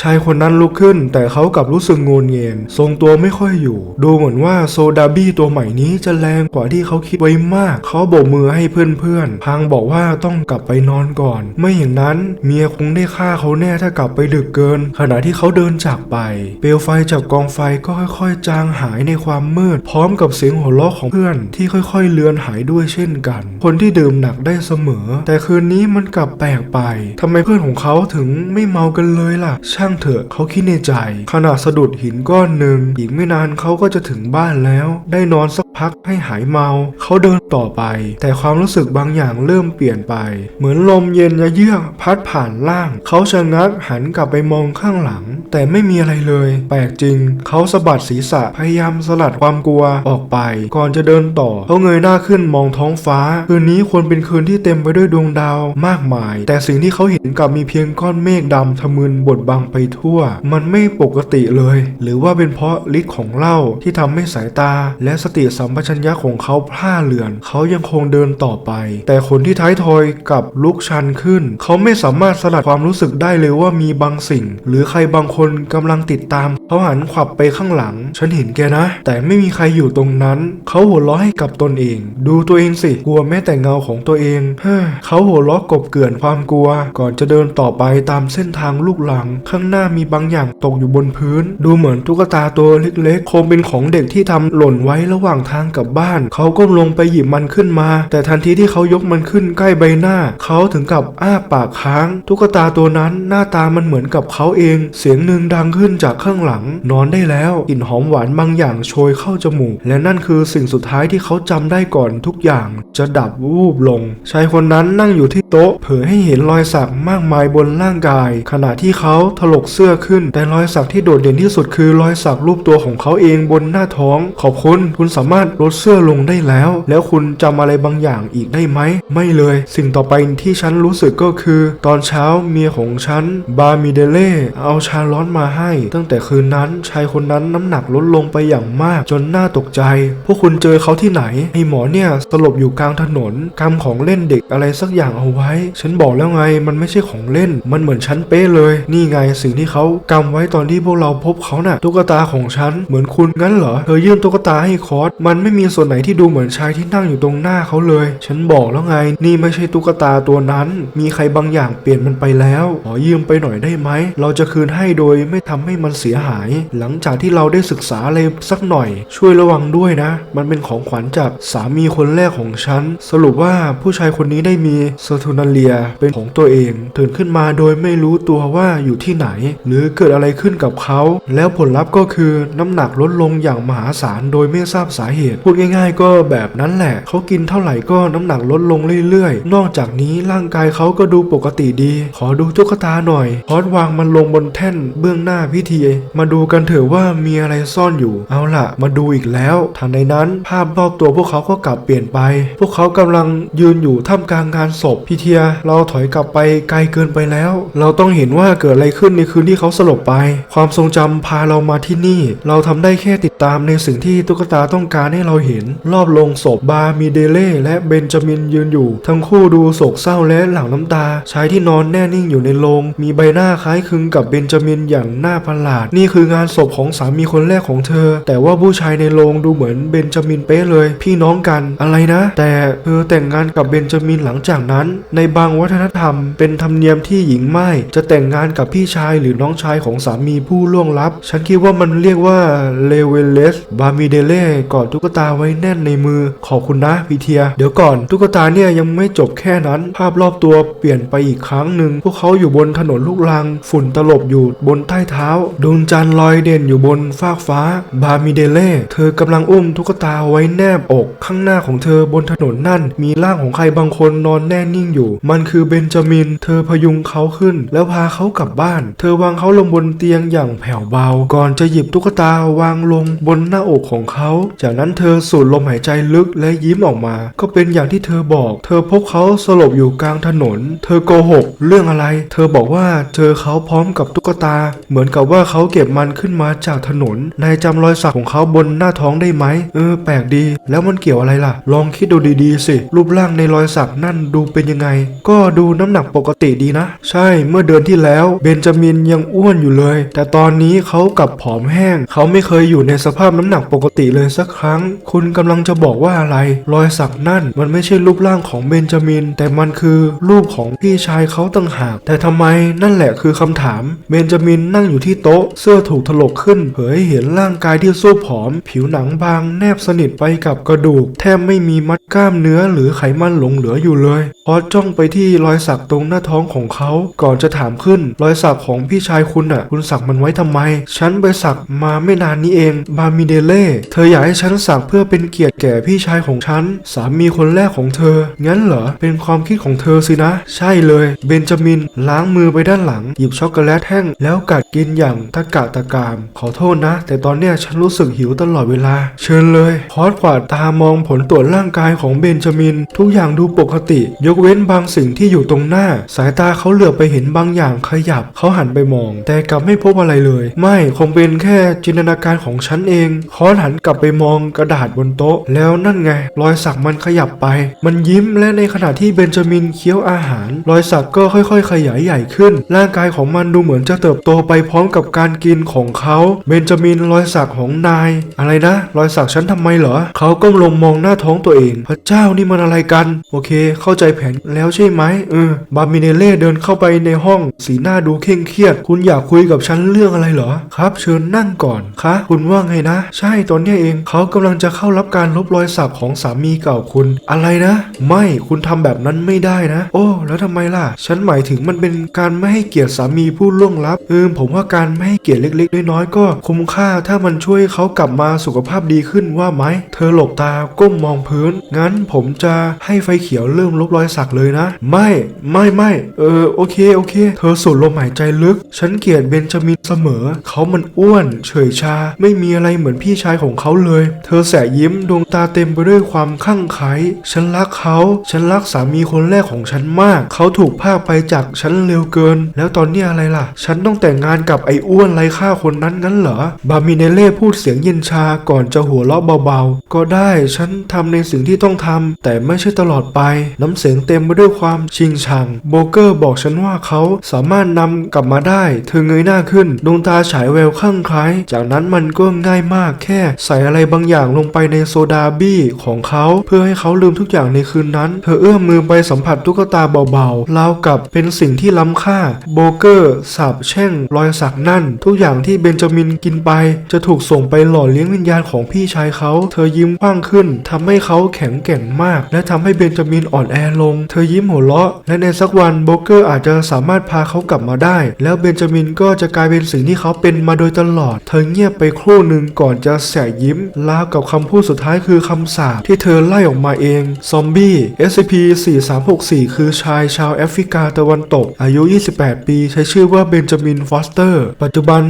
ชายคนนั้นลุกขึ้น แต่เขากลับรู้สึกงนเงียนทรงตัวไม่ค่อยอยู่ ดูเหมือนว่าโซดาบี้ตัวใหม่นี้จะแรงกว่าที่เขาคิดไว้มาก เขาโบกมือให้เพื่อนๆพังบอกว่าต้องกลับไปนอนก่อน ไม่อย่างนั้นเมียคงได้ฆ่าเขาแน่ถ้ากลับไปดึกเกิน ขณะที่เขาเดินจากไป เปลวไฟจากกองไฟก็ค่อยๆ จางหายในความมืด พร้อมกับเสียงหัวเราะของเพื่อนที่ค่อยๆเลือนหายด้วยเช่นกัน คนที่ดื่มหนักได้เสมอ แต่คืนนี้มันกลับแปลกไปทำไมเพื่อนของเขาถึงไม่เมากันเลยล่ะช่างเถอะเขาคิดในใจ ขณะสะดุดหินก้อนหนึ่งอีกไม่นานเขาก็จะถึงบ้านแล้ว ได้นอนสักพักให้หายเมา เขาเดินต่อไป แต่ความรู้สึกบางอย่างเริ่มเปลี่ยนไป เหมือนลมเย็นยะเยือกพัดผ่านล่าง เขาชะงักหันกลับไปมองข้างหลังแต่ไม่มีอะไรเลย แปลกจริง เขาสะบัดศีรษะพยายามสลัดความกลัวออกไป ก่อนจะเดินต่อ เขาเงยหน้าขึ้นมองท้องฟ้า คืนนี้ควรเป็นคืนที่เต็มไปด้วยดวงดาวมากมาย แต่สิ่งที่เขาเห็นกลับมีเพียงก้อนเมฆดำทะมึนบดบังไปทั่ว มันไม่ปกติเลย หรือว่าเป็นเพราะฤทธิ์ของเหล้าที่ทำให้สายตา และสติสัมปชัญญะของเขาพร่าเลือน เขายังคงเดินต่อไป แต่คนที่ท้ายทอยกับลุกชันขึ้น เขาไม่สามารถสลัดความรู้สึกได้เลยว่ามีบางสิ่ง หรือใครบางคนคนกำลังติดตามเขาหันขวับไปข้างหลัง ฉันเห็นแกนะ แต่ไม่มีใครอยู่ตรงนั้น เขาหัวเราะให้กับตนเอง ดูตัวเองสิกลัวแม้แต่เงาของตัวเองเฮ้อเขาหัวเราะกบเกลื่อนความกลัว ก่อนจะเดินต่อไปตามเส้นทางลูกหลัง ข้างหน้ามีบางอย่างตกอยู่บนพื้น ดูเหมือนตุ๊กตาตัวเล็กๆคงเป็นของเด็กที่ทำหล่นไว้ระหว่างทางกลับบ้าน เขาก้มลงไปหยิบมันขึ้นมา แต่ทันทีที่เขายกมันขึ้นใกล้ใบหน้า เขาถึงกับอ้าปากค้าง ตุ๊กตาตัวนั้นหน้าตามันเหมือนกับเขาเอง เสียงหนึ่งดังขึ้นจากข้างหลัง นอนได้แล้วกลิ่นหอมหวานบางอย่างโชยเข้าจมูก และนั่นคือสิ่งสุดท้ายที่เขาจำได้ก่อนทุกอย่าง จะดับวูบลงชายคนนั้นนั่งอยู่ที่โต๊ะ เผยให้เห็นรอยสักมากมายบนร่างกาย ขณะที่เขาถลกเสื้อขึ้น แต่รอยสักที่โดดเด่นที่สุดคือรอยสักรูปตัวของเขาเองบนหน้าท้อง ขอบคุณคุณสามารถลดเสื้อลงได้แล้ว แล้วคุณจำอะไรบางอย่างอีกได้ไหม ไม่เลย สิ่งต่อไปที่ฉันรู้สึกก็คือ ตอนเช้าเมียของฉันบามิเดเล่เอาชาลร้อนมาให้ ตั้งแต่คืนนั้นชายคนนั้นน้ำหนักลดลงไปอย่างมากจนน่าตกใจ พวกคุณเจอเขาที่ไหนไอหมอเนี่ยสลบอยู่กลางถนนกำของเล่นเด็กอะไรสักอย่างเอาไว้ ฉันบอกแล้วไงมันไม่ใช่ของเล่น มันเหมือนฉันเป๊ะเลย นี่ไงสิ่งที่เขากำไว้ตอนที่พวกเราพบเขาน่ะตุ๊กตาของฉันเหมือนคุณงั้นเหรอเธอยื่นตุ๊กตาให้คอสมันไม่มีส่วนไหนที่ดูเหมือนชายที่นั่งอยู่ตรงหน้าเขาเลย ฉันบอกแล้วไง นี่ไม่ใช่ตุ๊กตาตัวนั้น มีใครบางอย่างเปลี่ยนมันไปแล้วขอยืมไปหน่อยได้ไหมเราจะคืนให้โดยไม่ทำให้มันเสียหาย หลังจากที่เราได้ศึกษาอะไรสักหน่อย ช่วยระวังด้วยนะ มันเป็นของขวัญจากสามีคนแรกของฉัน สรุปว่าผู้ชายคนนี้ได้มีสทูนาเลียเป็นของตัวเอง ตื่นขึ้นมาโดยไม่รู้ตัวว่าอยู่ที่ไหน หรือเกิดอะไรขึ้นกับเขา แล้วผลลัพธ์ก็คือน้ำหนักลดลงอย่างมหาศาลโดยไม่ทราบสาเหตุ พูดง่าย ๆ ก็แบบนั้นแหละ เขากินเท่าไหร่ก็น้ำหนักลดลงเรื่อยๆ นอกจากนี้ร่างกายเขาก็ดูปกติดี ขอดูตุ๊กตาหน่อยพอดวางมันลงบนแท่นเบื้องหน้าพิธี มาดูกันเถอะว่ามีอะไรซ่อนอยู่ เอาล่ะ มาดูอีกแล้ว ทันใดนั้นภาพรอบตัวพวกเขาก็กลับเปลี่ยนไป พวกเขากำลังยืนอยู่ท่ามกลางงานศพพิเทีย เราถอยกลับไปไกลเกินไปแล้ว เราต้องเห็นว่าเกิดอะไรขึ้นในคืนที่เขาสลบไป ความทรงจำพาเรามาที่นี่ เราทำได้แค่ติดตามในสิ่งที่ตุ๊กตาต้องการให้เราเห็น รอบโลงศพบาร์มีเดเล่และเบนจามินยืนอยู่ ทั้งคู่ดูโศกเศร้าและหลั่งน้ำตาชายที่นอนแน่นิ่งอยู่ในโรงมีใบหน้าคล้ายคลึงกับเบนจามินอย่างน่าประหลาด นี่คืองานศพของสามีคนแรกของเธอ แต่ว่าผู้ชายในโรงดูเหมือนเบนจามินเป๊ะเลย พี่น้องกันอะไรนะ แต่เธอแต่งงานกับเบนจามินหลังจากนั้น ในบางวัฒนธรรม เป็นธรรมเนียมที่หญิงไม้จะแต่งงานกับพี่ชายหรือน้องชายของสามีผู้ล่วงลับ ฉันคิดว่ามันเรียกว่าเลเวเลสบามิเดเล่กอดตุ๊กตาไว้แน่นในมือขอบคุณนะพีเทีย เดี๋ยวก่อนตุ๊กตาเนี่ยยังไม่จบแค่นั้น ภาพรอบตัวเปลี่ยนไปอีกครั้งหนึ่งพวกเขาอยู่บนถนนลูกรัง ฝุ่นตลบอยู่บนใต้เท้าดวงจันทร์ลอยเด่นอยู่บนฟากฟ้า บามิเดเล่เธอกำลังอุ้มตุ๊กตาไว้แนบอกข้างหน้าของเธอบนถนนนั่น มีร่างของใครบางคนนอนแน่นิ่งอยู่ มันคือเบนจามิน เธอพยุงเขาขึ้น แล้วพาเขากลับบ้าน เธอวางเขาลงบนเตียงอย่างแผ่วเบา ก่อนจะหยิบตุ๊กตาวางลงบนหน้าอกของเขา จากนั้นเธอสูดลมหายใจลึกและยิ้มออกมา ก็เป็นอย่างที่เธอบอก เธอพบเขาสลบอยู่กลางถนน เธอโกหก เรื่องอะไร เธอบอกว่าเจอเขาพร้อมกับตุ๊กตาเหมือนกับว่าเขาเก็บมันขึ้นมาจากถนนนายจำรอยสักของเขาบนหน้าท้องได้ไหมเออแปลกดี แล้วมันเกี่ยวอะไรล่ะ ลองคิดดูดีๆ สิ รูปร่างในรอยสักนั่นดูเป็นยังไง ก็ดูน้ำหนักปกติดีนะ ใช่เมื่อเดือนที่แล้วเบนจามินยังอ้วนอยู่เลย แต่ตอนนี้เขากลับผอมแห้ง เขาไม่เคยอยู่ในสภาพน้ำหนักปกติเลยสักครั้ง คุณกำลังจะบอกว่าอะไร รอยสักนั่นมันไม่ใช่รูปร่างของเบนจามิน แต่มันคือรูปของพี่ชายเขาต่างหาก แต่ทำไมนั่นแหละคือคำถามเบนจามินนั่งอยู่ที่โต๊ะ เสื้อถูกถลกขึ้น เผยให้เห็นร่างกายที่สู้ผอม ผิวหนังบางแนบสนิทไปกับกระดูก แทบไม่มีมัดกล้ามเนื้อหรือไขมันหลงเหลืออยู่เลยพอจ้องไปที่รอยสักตรงหน้าท้องของเขา ก่อนจะถามขึ้น รอยสักของพี่ชายคุณอะ คุณสักมันไว้ทำไม ฉันไปสักมาไม่นานนี้เอง บามิเดเล่ เธออยากให้ฉันสักเพื่อเป็นเกียรติแก่พี่ชายของฉัน สามีคนแรกของเธอ งั้นเหรอ เป็นความคิดของเธอสินะ ใช่เลย เบนจามินล้างมือไปด้านหลัง หยิบช็อกโกแลตแท่งแล้วกัดกินอย่างตะกะตะกาม ขอโทษนะ แต่ตอนเนี้ยฉันรู้สึกหิวตลอดเวลา เชิญเลยพอดกวาดตามองผลตรวจร่างกายของเบนจามิน ทุกอย่างดูปกติ ยกเว้นบางสิ่งที่อยู่ตรงหน้า สายตาเขาเหลือบไปเห็นบางอย่างขยับ เขาหันไปมอง แต่กลับไม่พบอะไรเลย ไม่คงเป็นแค่จินตนาการของฉันเองคอนหันกลับไปมองกระดาษบนโต๊ะ แล้วนั่นไง รอยสักมันขยับไป มันยิ้มและในขณะที่เบนจามินเคี้ยวอาหาร รอยสักก็ค่อยๆ ขยายใหญ่ขึ้น ร่างกายของมันดูเหมือนจะเติบโตไปพร้อมกับการกินของเขาเบนจามินรอยสักของนาย อะไรนะ รอยสักฉันทำไมเหรอเขาก้มลงมองหน้าท้องตัวเอง พระเจ้านี่มันอะไรกัน โอเค เข้าใจแผนแล้วใช่ไหมเออบามิเนเล่เดินเข้าไปในห้อง สีหน้าดูเคร่งเครียด คุณอยากคุยกับฉันเรื่องอะไรเหรอครับ เชิญนั่งก่อนคะคุณว่าไงนะ ใช่ตอนนี้เองเขากำลังจะเข้ารับการลบรอยสักของสามีเก่าคุณ อะไรนะ ไม่คุณทำแบบนั้นไม่ได้นะ โอ้ แล้วทำไมล่ะ ฉันหมายถึงมันเป็นการไม่ให้เกียรติสามีผู้ล่วงลับเออผมว่าการไม่ให้เกียรติเล็ก ๆ น้อยๆก็คุ้มค่าถ้ามันช่วยเขากลับมาสุขภาพดีขึ้นว่าไหม เธอหลบตาก้มมองพื้น งั้นผมจะให้ไฟเขียวเริ่มลบรอยสักเลยนะ ไม่ไม่ไม่เออโอเคโอเค เธอสูดลมหายใจลึก ฉันเกลียดเบนจามินเสมอ เขามันอ้วน เฉยชา ไม่มีอะไรเหมือนพี่ชายของเขาเลย เธอแสยิ้มดวงตาเต็มไปด้วยความข้างไคล้ฉันรักเขา ฉันรักสามีคนแรกของฉันมาก เขาถูกพากไปจากฉันเร็วเกิน แล้วตอนนี้อะไรล่ะ ฉันต้องแต่แต่งงานกับไอ้อ้วนไร้ค่าคนนั้นงั้นเหรอ บามิเนเล่พูดเสียงเย็นชาก่อนจะหัวเราะเบาๆ ก็ได้ฉันทำในสิ่งที่ต้องทำแต่ไม่ใช่ตลอดไป น้ำเสียงเต็มไปด้วยความชิงชัง โบเกอร์บอกฉันว่าเขาสามารถนำกลับมาได้ เธอเงยหน้าขึ้น ดวงตาฉายแววข้างคล้าย จากนั้นมันก็ง่ายมากแค่ ใส่อะไรบางอย่างลงไปในโซดาบี้ของเขาเพื่อให้เขาลืมทุกอย่างในคืนนั้น เธอเอื้อมมือไปสัมผัสตุ๊กตาเบาๆราวกับเป็นสิ่งที่ล้ำค่า โบเกอร์สาบแช่งรอยสักนั่น ทุกอย่างที่เบนจามินกินไป จะถูกส่งไปหล่อเลี้ยงวิญญาณของพี่ชายเขา เธอยิ้มกว้างขึ้นทำให้เขาแข็งแกร่งมาก และทำให้เบนจามินอ่อนแอลง เธอยิ้มหัวเราะ และในสักวันโบเกอร์อาจจะสามารถพาเขากลับมาได้ แล้วเบนจามินก็จะกลายเป็นสิ่งที่เขาเป็นมาโดยตลอด เธอเงียบไปครู่หนึ่งก่อนจะแสยิ้มราวกับคำพูดสุดท้ายคือคำสาปที่เธอไล่ออกมาเอง ซอมบี้ SCP-4364 คือชายชาวแอฟริกาตะวันตก อายุ 28 ปี ใช้ชื่อว่าเบนจามินฟอสเตอร์ปัจจุบัน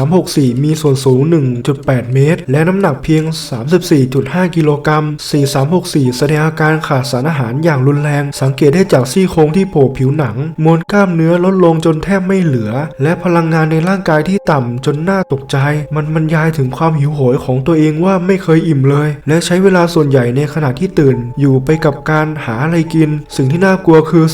4364 มีส่วนสูง 1.8 เมตร และน้ำหนักเพียง 34.5 กิโลกรัม 4364 แสดงอาการขาดสารอาหารอย่างรุนแรง สังเกตได้จากซี่โครงที่โผล่ผิวหนัง มวลกล้ามเนื้อลดลงจนแทบไม่เหลือ และพลังงานในร่างกายที่ต่ำจนน่าตกใจ มันบรรยายถึงความหิวโหยของตัวเองว่าไม่เคยอิ่มเลย และใช้เวลาส่วนใหญ่ในขณะที่ตื่น อยู่ไปกับการหาอะไรกิน สิ่งที่น่ากลัวคือ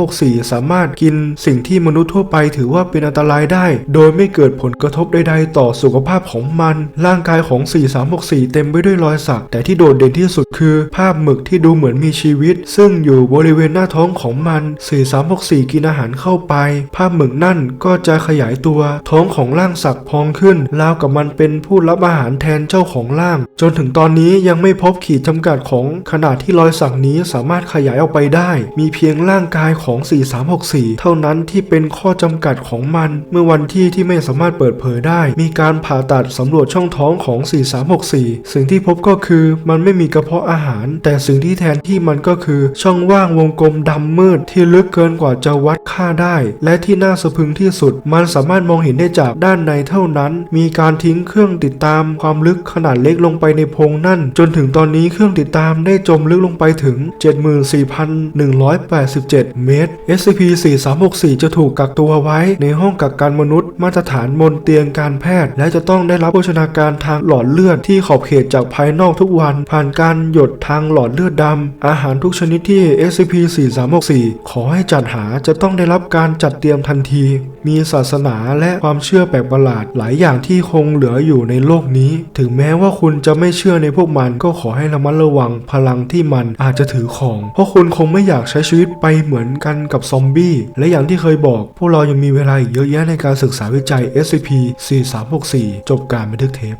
4364 สามารถกินสิ่งที่มนุษย์ทั่วไปถือว่าเป็นอันตรายได้ โดยไม่เกิดผลกระทบใดๆ ต่อสุขภาพของมัน ร่างกายของ 4364 เต็มไปด้วยรอยสัก แต่ที่โดดเด่นที่สุดคือ ภาพหมึกที่ดูเหมือนมีชีวิต ซึ่งอยู่บริเวณหน้าท้องของมัน 4364 กินอาหารเข้าไป ภาพหมึกนั่นก็จะขยายตัว ท้องของร่างสักพองขึ้น ราวกับมันเป็นผู้รับอาหารแทนเจ้าของร่าง จนถึงตอนนี้ยังไม่พบขีดจำกัดของขนาดที่รอยสักนี้สามารถขยายออกไปได้ มีเพียงร่างกายของ 4364 เท่านั้นที่เป็นข้อจำกัดของมันเมื่อวันที่ที่ไม่สามารถเปิดเผยได้ มีการผ่าตัดสำรวจช่องท้องของ 4364 สิ่งที่พบก็คือมันไม่มีกระเพาะอาหาร แต่สิ่งที่แทนที่มันก็คือช่องว่างวงกลมดำมืดที่ลึกเกินกว่าจะวัดค่าได้ และที่น่าสะพึงที่สุด มันสามารถมองเห็นได้จากด้านในเท่านั้น มีการทิ้งเครื่องติดตามความลึกขนาดเล็กลงไปในโพรงนั่น จนถึงตอนนี้เครื่องติดตามได้จมลึกลงไปถึง 74,187 เมตร SCP-4364 จะถูกกักตัวไว้ในห้องกักกันมนุษย์ มาตรฐานบนเตียงการแพทย์ และจะต้องได้รับโภชนาการทางหลอดเลือดที่ขอบเขตจากภายนอกทุกวัน ผ่านการหยดทางหลอดเลือดดำ อาหารทุกชนิดที่ SCP-4364 ขอให้จัดหาจะต้องได้รับการจัดเตรียมทันทีมีศาสนาและความเชื่อแปลกประหลาดหลายอย่างที่คงเหลืออยู่ในโลกนี้ ถึงแม้ว่าคุณจะไม่เชื่อในพวกมันก็ขอให้ระมัดระวังพลังที่มันอาจจะถือของ เพราะคุณคงไม่อยากใช้ชีวิตไปเหมือนกันกับซอมบี้ และอย่างที่เคยบอก พวกเรายังมีเวลาอีกเยอะแยะในการศึกษาวิจัย SCP-4364 จบการบันทึกเทป